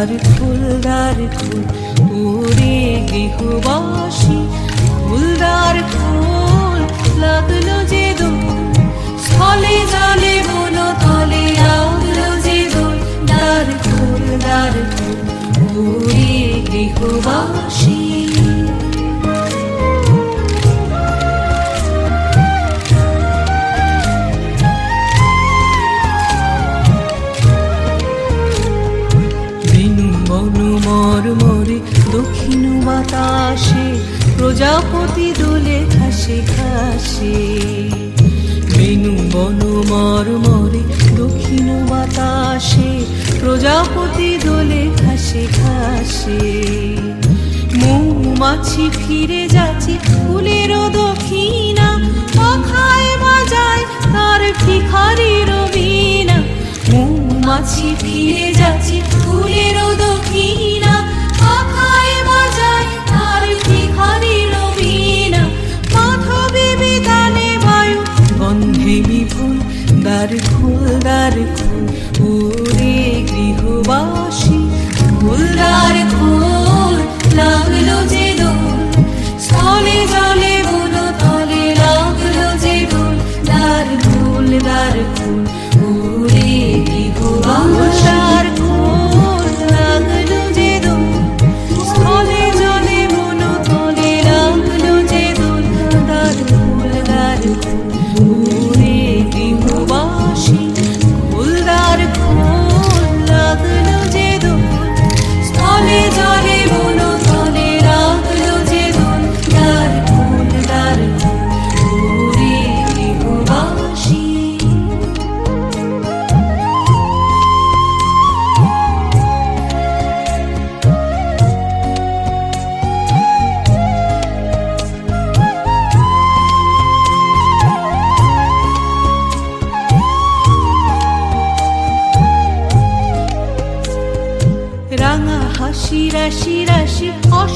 দ্বার ফুল দ্বার ফুল পুরে গৃহবাসী। ফুলদার ফুল, লাগল যে দোল, স্থলে জলে বলো, তলে লাগল যে দোল। দ্বার ফুল দ্বার ফুল পুরে গৃহবাসী। বাতাসে, প্রজাপতি দোলে খাসে খাসে বেনু বনু মর মরে দক্ষিণ বাতাসে, প্রজাপতি দোলে খাসে খাসে মৌমাছি ফিরে যাচ্ছে ফুলের দক্ষিণা, পাখায় বাজায় তার ভিখারির বীণা। মৌমাছি ফিরে যাচ্ছে ফুলের দক্ষিণা। দ্বার ফুল দ্বার ফুল ওরে গৃহবাসী।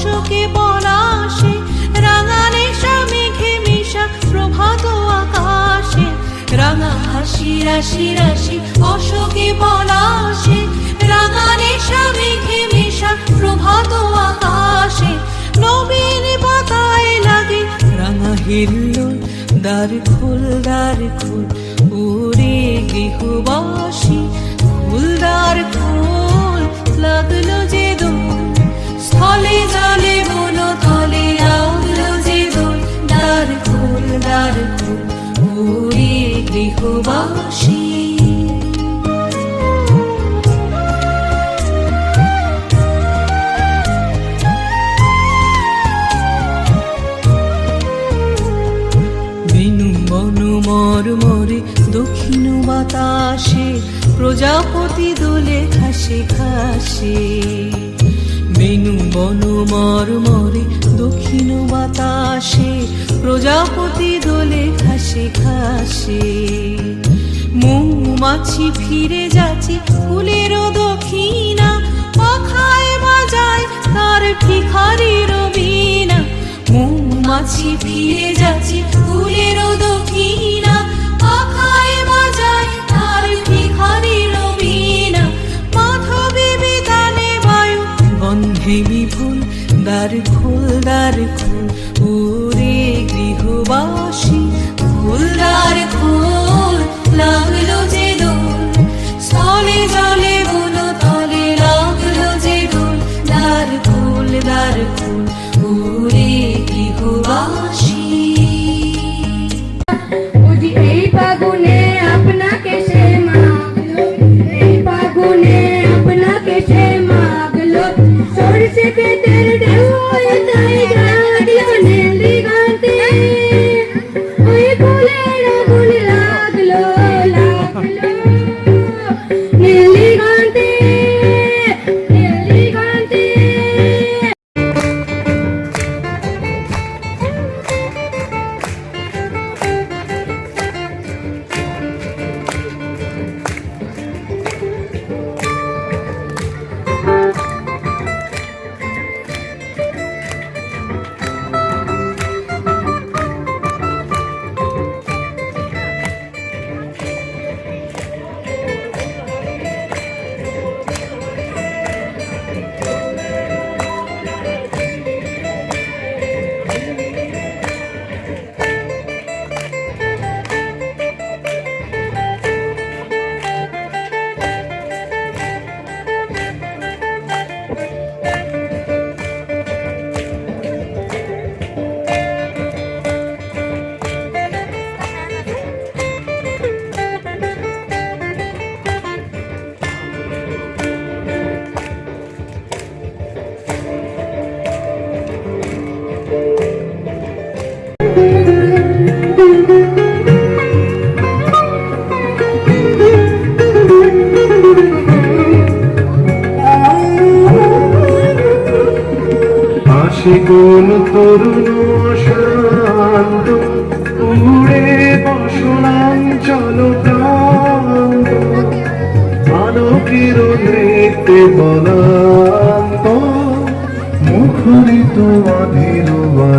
অশোকে পলাশে রাঙানে মেঘে মিশা প্রভাত আকাশে। রাঙা হাসি, রাশি রাশি, অশোকে পলাশে রাঙানে মেঘে মিশা প্রভাত আকাশে। নবীন পাতায় লাগে রাঙা হিল্ল, দ্বার খোল দ্বার খোল ওরে গৃহবাসী। ফুলদার ফুল লাগল যে দোল। স্থলে জলে বন তলে লাগল যে দোল, দ্বার ফুল দ্বার মরে দক্ষিণ বাতাসে, প্রজাপতি দোলে খাসে খাসে বেনু বনু মর মরে দক্ষিণ বাতাসে, প্রজাপতি দোলে খাসে খাসে মৌমাছি ফিরে যাচ্ছে ফুলের দক্ষিণা, পাখায় বাজায় তার ভিখারির বীণা। মৌমাছি ফিরে যাচ্ছে ফুলের দক্ষিণা। দ্বার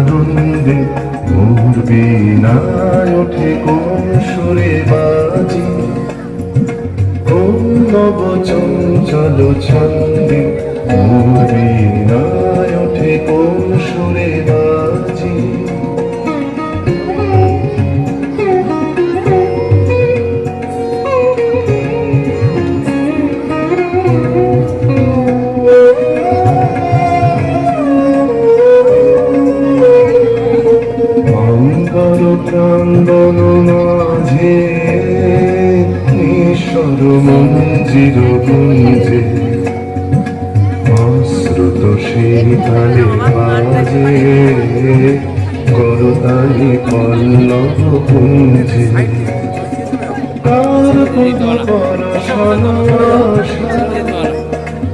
আনন্দে মোর বিনায় ওঠে কোন সুরে বাজি। কোন নব চঞ্চল ছন্দে মোর বিনায় ওঠে কোন সুরে বাজি। মঞ্জির গুঞ্জে অশ্রুত শীতালে বাজে করতালি পল্লব পুঞ্জে কার পদ আশা?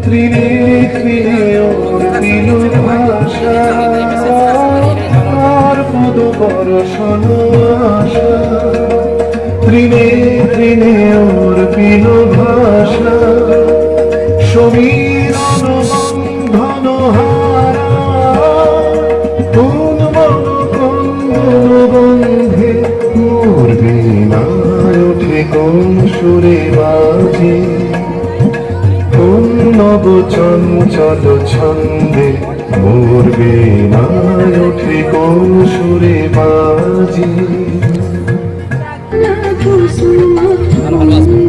ত্রিনে ত্রিনে ওর দিল ভাষা আর পদ পরশন আশা? ত্রিনে ত্রিনে ওর দিল ভাষা। কোন মন বন্ধে বিনায় ওঠে কোন সুরে বাজে। কোন নব চঞ্চল, ছন্দে মোর বিনায় ওঠে কোন সুরে বাজে। কুঞ্জ মাঝ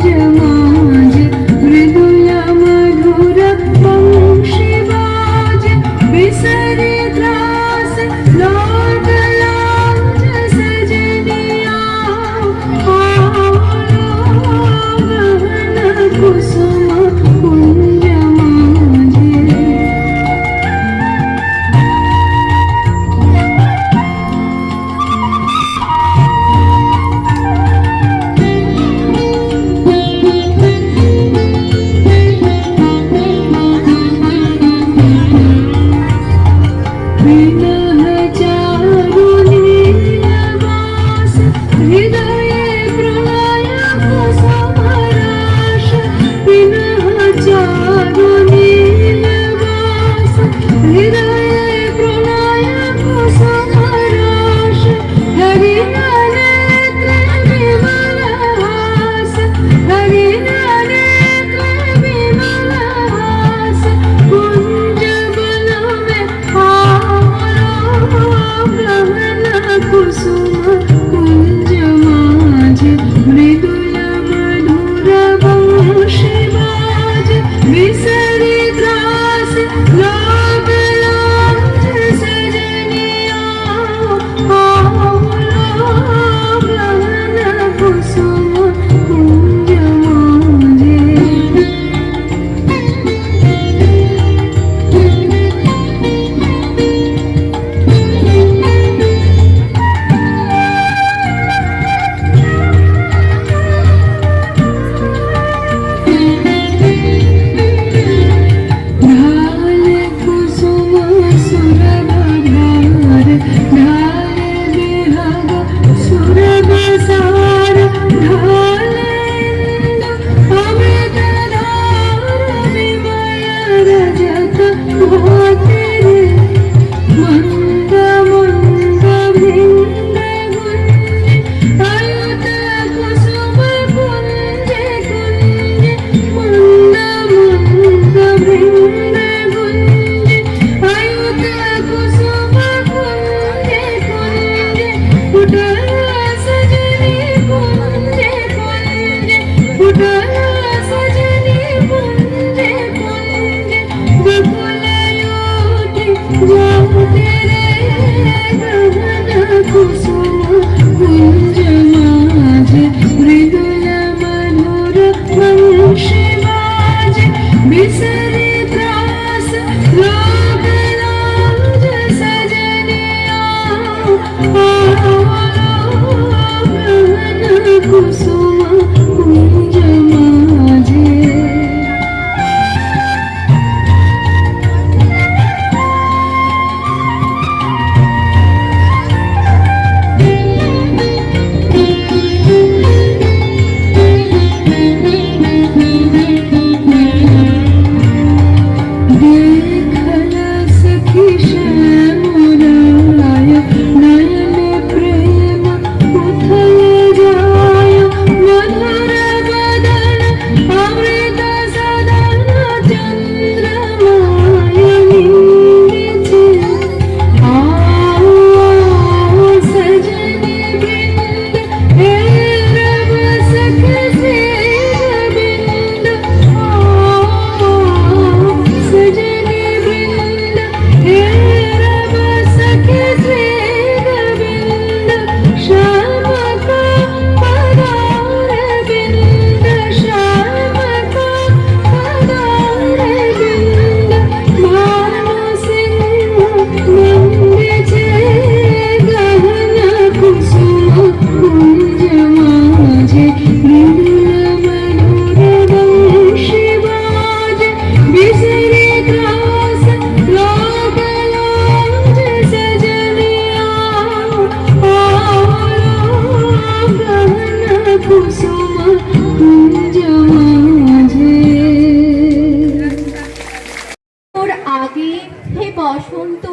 আগে হে বসন্ত,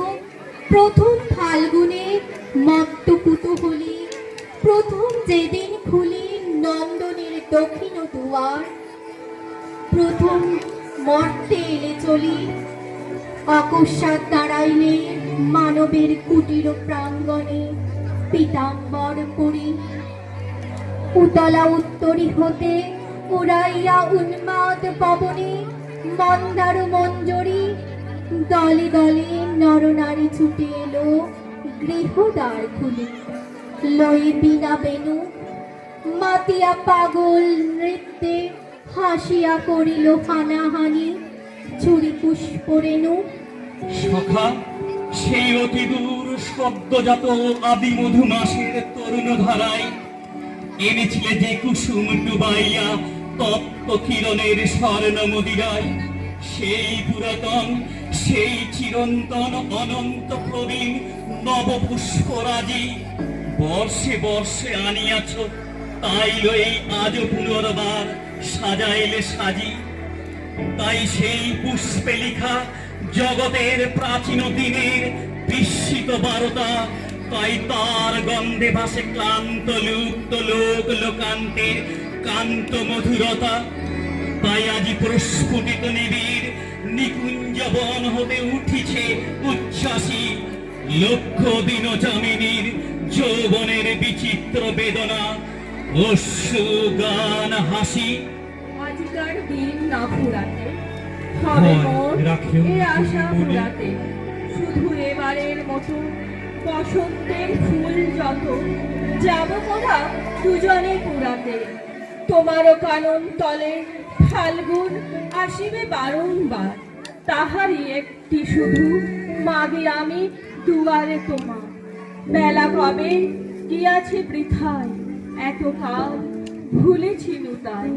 প্রথম ফাল্গুনে মত্ত কুতুহলী প্রথম যেদিন খুলি নন্দনের দক্ষিণ দুয়ার, প্রথম মর্তে এলে চলি, অকস্মাৎ দাঁড়াইলে মানবের কুটির প্রাঙ্গণে পীতাম্বর পরি উতলা উত্তরি হতে উড়াইয়া উন্মাদ পবনে মন্দার মঞ্জরি দলে দলে নরনারী ছুটে এলো গৃহদ্বার খুলে। লয়ে বিনা বেনু, মাতিয়া পাগল নৃত্যে হাসিয়া করিল হানাহানি। পুষ্প রেণু। সখা, সেই অতি দূর শব্দজাত আদি মধুমাসের তরুণ ধারায় এনেছিলে যে কুসুম ডুবাইয়া তপ্ত কিরণের স্বর্ণ মদিরায়। সেই পুরাতন সেই চিরন্তন অনন্ত প্রবীণ নব পুষ্পরাজি বর্ষে বর্ষে আনিয়াছ, তাই লই আজ পুনর্বার সাজাইলে সাজি। তাই সেই পুষ্পে লিখা জগতের প্রাচীন দিনের বিস্মিত বারতা, তাই তার গন্ধে ভাসে ক্লান্ত লুপ্ত লোক লোকান্তের কান্ত মধুরতা। তাই আজি প্রস্ফুটিত নিবিড় নিকুঞ্জ বন হতে উঠিছে উচ্ছ্বাসী লক্ষ দিন জামিনীর যৌবনের বিচিত্র বেদনা অশ্রু গান হাসি। আজিকার দিন না ফুরাতে হবে এ আশা ফুরাতে। শুধু এবারের মতো বসন্তের ফুল যত যাব মোরা দুজনে পুরাতে। তোমারও কানন তলে ফাল্গুন আসিবে বারংবার। তাহারই একটি শুধু মাগে আমি, দুয়ারে তোমার। বেলা কবে গিয়াছে বৃথায়, এত কাল ভুলেছি তাই।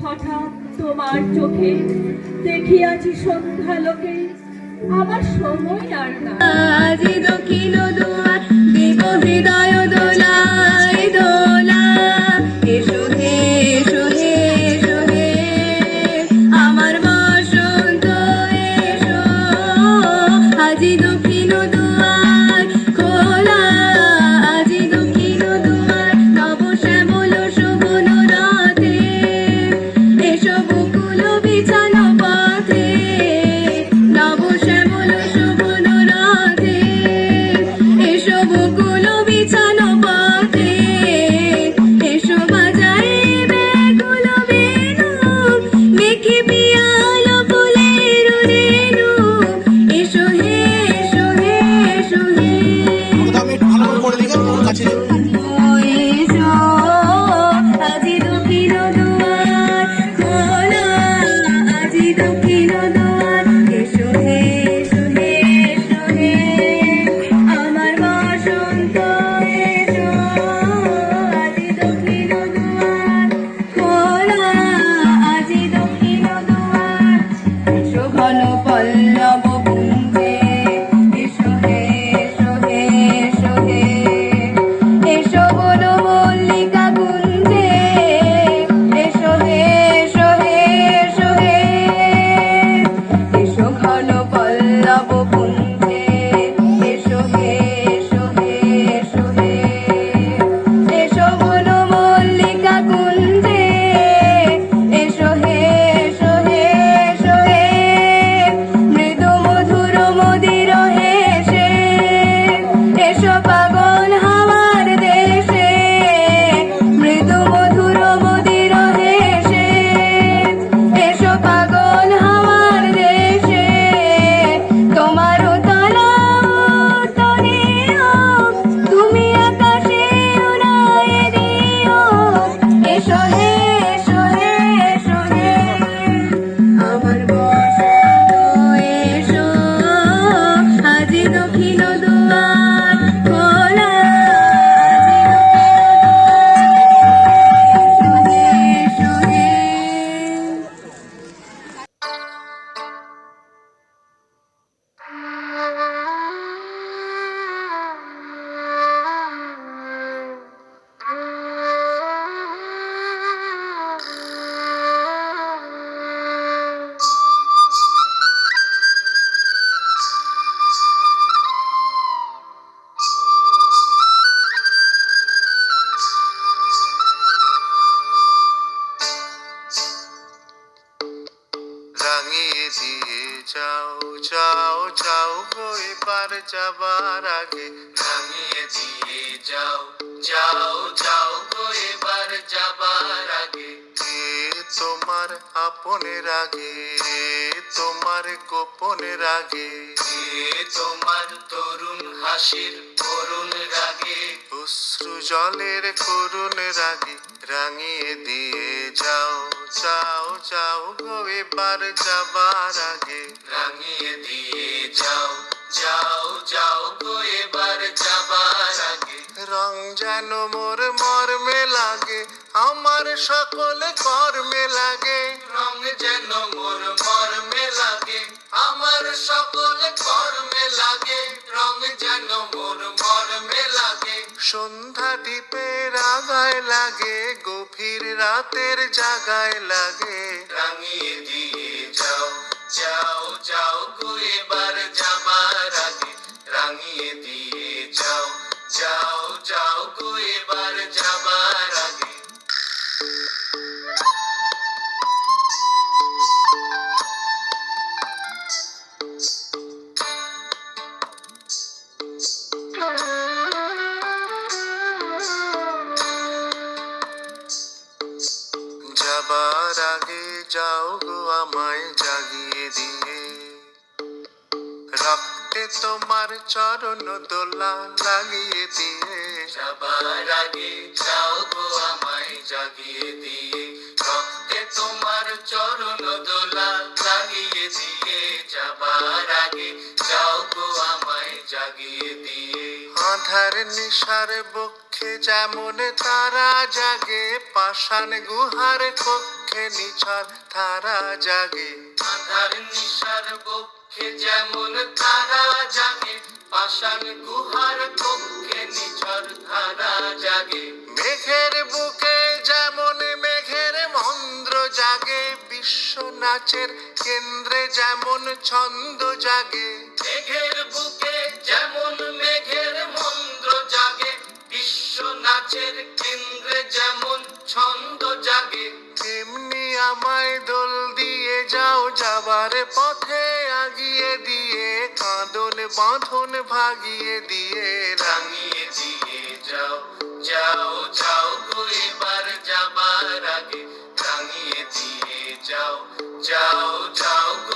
হঠাৎ তোমার চোখে দেখিয়াছি সন্ধ্যা লোকে, আমার সময় আর না দুয়ার, দেব হৃদয় দোলায় দোলা। गोपाल যাবার আগে রাঙিয়ে দিয়ে যাও যাও যাও গো, এবার যাবার আগে। তোমার আপনের আগে তোমার গোপনের আগে তোমার তরুণ হাসির করুণ রাগে। অশ্রু জলের করুণ রাগে রাঙিয়ে দিয়ে যাও যাও যাও গো, এবার যাবার আগে। রাঙিয়ে দিয়ে যাও যাও যাও গো এবার যাবার আগে রং যেন মোর মর্মে লাগে আমার সকল কর্মে লাগে। রং যেন মোর মর্মে লাগে আমার সকল কর্মে লাগে। রং যেন মোর মর্মে লাগে। সন্ধ্যা দ্বীপের আগায় লাগে গভীর রাতের জাগায় লাগে। তোমার চরণ দোলা লাগিয়ে দিয়ে। যাবার আগে যাও গো আমায় জাগিয়ে দিয়ে। রক্তে তোমার চরণ দোলা লাগিয়ে দিয়ে। যাবার আগে যাও গো আমায় জাগিয়ে দিয়ে। আধার নিশার বক্ষে যেমন তারা জাগে পাষাণ গুহার কক্ষে নিছর তারা জাগে। আধার নিশার যেমন তারা জাগে, পাষাণ গুহার পক্ষে নিঝর ধারা জাগে। মেঘের বুকে যেমন মেঘের মন্দ্র জাগে, বিশ্ব নাচের কেন্দ্রে যেমন ছন্দ জাগে। মেঘের বুকে যেমন মেঘের মন্দ্র জাগে, বিশ্ব নাচের কেন্দ্রে যেমন ছন্দ জাগে। তেমনি আমায় দোল যাও যাবার পথে আগিয়ে দিয়ে, কাঁদন বাঁধন ভাগিয়ে দিয়ে, রাঙিয়ে দিয়ে যাও যাও যাও এবার যাবার আগে, রাঙিয়ে দিয়ে যাও যাও যাও